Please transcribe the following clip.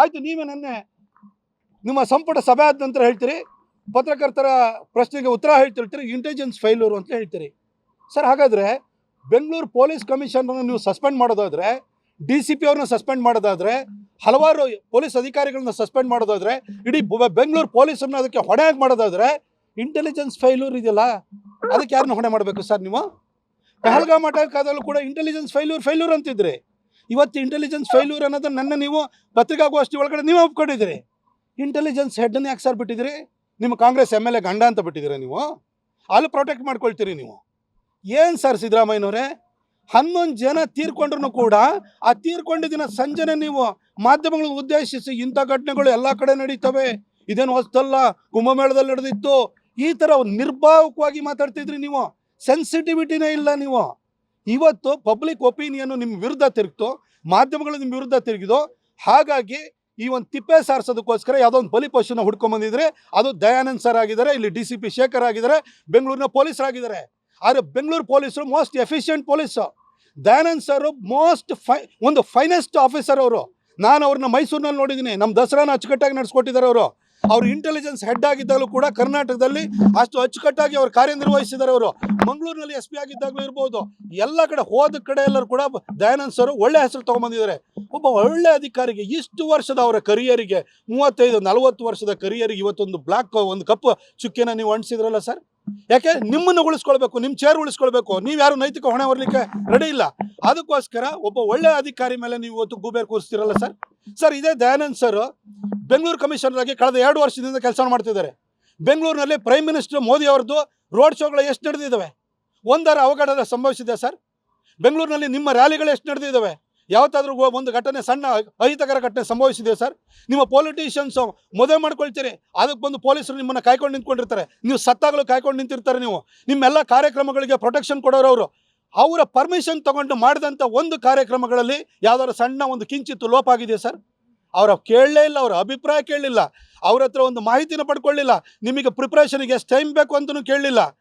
ಆಯ್ತು, ನೀವೇ ನೆನ್ನೆ ನಿಮ್ಮ ಸಂಪುಟ ಸಭೆ ಆದ ನಂತರ ಹೇಳ್ತೀರಿ? ಪತ್ರಕರ್ತರ ಪ್ರಶ್ನೆಗೆ ಉತ್ತರ ಹೇಳ್ತಿರ್ತೀರಿ ಇಂಟೆಲಿಜೆನ್ಸ್ ಫೈಲೂರು ಅಂತ ಹೇಳ್ತೀರಿ. ಸರ್, ಹಾಗಾದರೆ ಬೆಂಗಳೂರು ಪೊಲೀಸ್ ಕಮಿಷನರ್ನ ನೀವು ಸಸ್ಪೆಂಡ್ ಮಾಡೋದಾದ್ರೆ, ಡಿ ಸಿ ಪಿ ಅವ್ರನ್ನ ಸಸ್ಪೆಂಡ್ ಮಾಡೋದಾದ್ರೆ, ಹಲವಾರು ಪೊಲೀಸ್ ಅಧಿಕಾರಿಗಳನ್ನ ಸಸ್ಪೆಂಡ್ ಮಾಡೋದಾದ್ರೆ, ಇಡೀ ಬೆಂಗಳೂರು ಬೆಂಗಳೂರು ಪೊಲೀಸರನ್ನ ಅದಕ್ಕೆ ಹೊಣೆಯಾಗಿ ಮಾಡೋದಾದ್ರೆ ಇಂಟೆಲಿಜೆನ್ಸ್ ಫೈಲೂರ್ ಇದೆಯಲ್ಲ, ಅದಕ್ಕೆ ಯಾರನ್ನ ಹೊಣೆ ಮಾಡಬೇಕು ಸರ್ ನೀವು? ಪಹಲ್ಗಾಮ್ ಅಟ್ಯಾಕ್ ಆದಲ್ಲೂ ಕೂಡ ಇಂಟೆಲಿಜೆನ್ಸ್ ಫೈಲೂರ್ ಫೈಲೂರ್ ಅಂತಿದ್ರಿ. ಇವತ್ತು ಇಂಟೆಲಿಜೆನ್ಸ್ ಫೈಲೂರ್ ಅನ್ನೋದನ್ನ ನನ್ನ ನೀವು ಪತ್ರಿಕಾಗೋಷ್ಠಿ ಒಳಗಡೆ ನೀವು ಒಪ್ಕೊಂಡಿದ್ದೀರಿ. ಇಂಟೆಲಿಜೆನ್ಸ್ ಹೆಡ್ನ ಯಾಕೆ ಸರ್ ಬಿಟ್ಟಿದ್ದೀರಿ ನಿಮ್ಮ ಕಾಂಗ್ರೆಸ್ ಎಂ ಎಲ್ ಎ ಗಂಡ ಅಂತ ಬಿಟ್ಟಿದ್ದೀರಾ ನೀವು? ಅಲ್ಲಿ ಪ್ರೊಟೆಕ್ಟ್ ಮಾಡ್ಕೊಳ್ತೀರಿ ನೀವು. ಏನು ಸರ್ ಸಿದ್ದರಾಮಯ್ಯನವರೇ? ಹನ್ನೊಂದು ಜನ ತೀರ್ಕೊಂಡ್ರು ಕೂಡ ಆ ತೀರ್ಕೊಂಡಿದ್ದಿನ ಸಂಜೆನೆ ನೀವು ಮಾಧ್ಯಮಗಳನ್ನು ಉದ್ದೇಶಿಸಿ ಇಂಥ ಘಟನೆಗಳು ಎಲ್ಲ ಕಡೆ ನಡೀತವೆ. ಇದೇನು ಹೊಸ್ತಲ್ಲ ಕುಂಭಮೇಳದಲ್ಲಿ ನಡೆದಿತ್ತು. ಈ ಥರ ನಿರ್ಭಾವಕವಾಗಿ ಮಾತಾಡ್ತಿದ್ರಿ ನೀವು. ಸೆನ್ಸಿಟಿವಿಟಿನೇ ಇಲ್ಲ ನೀವು. ಇವತ್ತು ಪಬ್ಲಿಕ್ ಒಪಿನಿಯನ್ನು ನಿಮ್ಮ ವಿರುದ್ಧ ತಿರುಗ್ತು, ಮಾಧ್ಯಮಗಳು ನಿಮ್ಮ ವಿರುದ್ಧ ತಿರುಗಿದು, ಹಾಗಾಗಿ ಈ ಒಂದು ತಿಪ್ಪೆ ಸಾರಿಸೋದಕ್ಕೋಸ್ಕರ ಯಾವುದೋ ಒಂದು ಬಲಿ ಪಶುನ ಹುಡ್ಕೊಂಬಂದಿದ್ರೆ ಅದು ದಯಾನಂದ್ ಸರ್ ಆಗಿದ್ದಾರೆ, ಇಲ್ಲಿ ಡಿ ಸಿ ಪಿ ಶೇಖರ್ ಆಗಿದ್ದಾರೆ, ಬೆಂಗಳೂರಿನ ಪೊಲೀಸರಾಗಿದ್ದಾರೆ ಆದರೆ ಬೆಂಗಳೂರು ಪೊಲೀಸರು most efficient police Dayanand sir most five ಒಂದು ಫೈನೆಸ್ಟ್ ಆಫೀಸರ್ ಅವರು. ನಾನು ಅವ್ರನ್ನ ಮೈಸೂರಿನಲ್ಲಿ ನೋಡಿದ್ದೀನಿ ನಮ್ಮ ದಸರಾನ ಅಚ್ಚುಕಟ್ಟಾಗಿ ನಡೆಸ್ಕೊಟ್ಟಿದ್ದಾರೆ ಅವರು. ಅವ್ರು ಇಂಟೆಲಿಜೆನ್ಸ್ ಹೆಡ್ ಆಗಿದ್ದಾಗಲೂ ಕೂಡ ಕರ್ನಾಟಕದಲ್ಲಿ ಅಷ್ಟು ಅಚ್ಚುಕಟ್ಟಾಗಿ ಅವರು ಕಾರ್ಯನಿರ್ವಹಿಸಿದ್ದಾರೆ ಅವರು. ಮಂಗಳೂರಿನಲ್ಲಿ ಎಸ್ ಪಿ ಆಗಿದ್ದಾಗಲೂ ಇರ್ಬೋದು. ಎಲ್ಲ ಕಡೆ ಹೋದ ಕಡೆ ಎಲ್ಲರೂ ಕೂಡ ದಯಾನಂದ್ ಸರ್ ಒಳ್ಳೆ ಹೆಸರು ತೊಗೊಂಬಂದಿದ್ದಾರೆ ಒಬ್ಬ ಒಳ್ಳೆ ಅಧಿಕಾರಿಗೆ ಇಷ್ಟು ವರ್ಷದ ಅವರ ಕರಿಯರಿಗೆ ಮೂವತ್ತೈದು, ನಲವತ್ತು ವರ್ಷದ ಕರಿಯರಿಗೆ ಇವತ್ತೊಂದು ಬ್ಲಾಕ್ ಒಂದು ಕಪ್ ಚುಕ್ಕಿನ ನೀವು ಅಣಿಸಿದ್ರಲ್ಲ ಸರ್ ಯಾಕೆ? ನಿಮ್ಮನ್ನು ಉಳಿಸ್ಕೊಳ್ಬೇಕು, ನಿಮ್ಮ ಚೇರ್ ಉಳಿಸ್ಕೊಳ್ಬೇಕು. ನೀವು ಯಾರು ನೈತಿಕ ಹೊಣೆ ಹೊರಲಿಕ್ಕೆ ರೆಡಿ ಇಲ್ಲ. ಅದಕ್ಕೋಸ್ಕರ ಒಬ್ಬ ಒಳ್ಳೆ ಅಧಿಕಾರಿ ಮೇಲೆ ನೀವು ಇವತ್ತು ಗೂಬೇರ್ ಕೂರಿಸ್ತಿರಲ್ಲ ಸರ್ ಸರ್ ಇದೇ ದಯಾನಂದ್ ಸರ್ ಬೆಂಗಳೂರು ಕಮಿಷನರ್ ಆಗಿ ಕಳೆದ ಎರಡು ವರ್ಷದಿಂದ ಕೆಲಸ ಮಾಡ್ತಿದ್ದಾರೆ. ಬೆಂಗಳೂರಿನಲ್ಲಿ ಪ್ರೈಮ್ ಮಿನಿಸ್ಟರ್ ಮೋದಿ ಅವರದ್ದು ರೋಡ್ ಶೋಗಳು ಎಷ್ಟು ನಡೆದಿದ್ದಾವೆ? ಒಂದರ ಅವಘಡ ಸಂಭವಿಸಿದೆ ಸರ್. ಬೆಂಗಳೂರಿನಲ್ಲಿ ನಿಮ್ಮ ರ್ಯಾಲಿಗಳು ಎಷ್ಟು ನಡೆದಿದ್ದಾವೆ? ಯಾವತ್ತಾದ್ರೂ ಒಂದು ಘಟನೆ ಸಣ್ಣ ಅಹಿತಕರ ಘಟನೆ ಸಂಭವಿಸಿದೆ ಸರ್? ನಿಮ್ಮ ಪೊಲಿಟಿಷಿಯನ್ಸ್ ಮದುವೆ ಮಾಡ್ಕೊಳ್ತೀರಿ. ಅದಕ್ಕೆ ಬಂದು ಪೊಲೀಸರು ನಿಮ್ಮನ್ನು ಕಾಯ್ಕೊಂಡು ನಿಂತ್ಕೊಂಡಿರ್ತಾರೆ. ನೀವು ಸತ್ತಾಗಲು ಕಾಯ್ಕೊಂಡು ನಿಂತಿರ್ತಾರೆ ನೀವು. ನಿಮ್ಮೆಲ್ಲ ಕಾರ್ಯಕ್ರಮಗಳಿಗೆ ಪ್ರೊಟೆಕ್ಷನ್ ಕೊಡೋರು ಅವರು. ಅವರ ಪರ್ಮಿಷನ್ ತಗೊಂಡು ಮಾಡಿದಂಥ ಒಂದು ಕಾರ್ಯಕ್ರಮಗಳಲ್ಲಿ ಯಾವ್ದಾದ್ರು ಸಣ್ಣ ಒಂದು ಕಿಂಚಿತ್ತು ಲೋಪ ಆಗಿದೆ ಸರ್? ಅವರ ಕೇಳಲೇ ಇಲ್ಲ, ಅವರ ಅಭಿಪ್ರಾಯ ಕೇಳಲಿಲ್ಲ. ಅವ್ರ ಹತ್ರ ಒಂದು ಮಾಹಿತಿನ ಪಡ್ಕೊಳ್ಳಿಲ್ಲ. ನಿಮಗೆ ಪ್ರಿಪ್ರೇಷನ್ಗೆ ಎಷ್ಟು ಟೈಮ್ ಬೇಕು ಅಂತಲೂ ಕೇಳಲಿಲ್ಲ.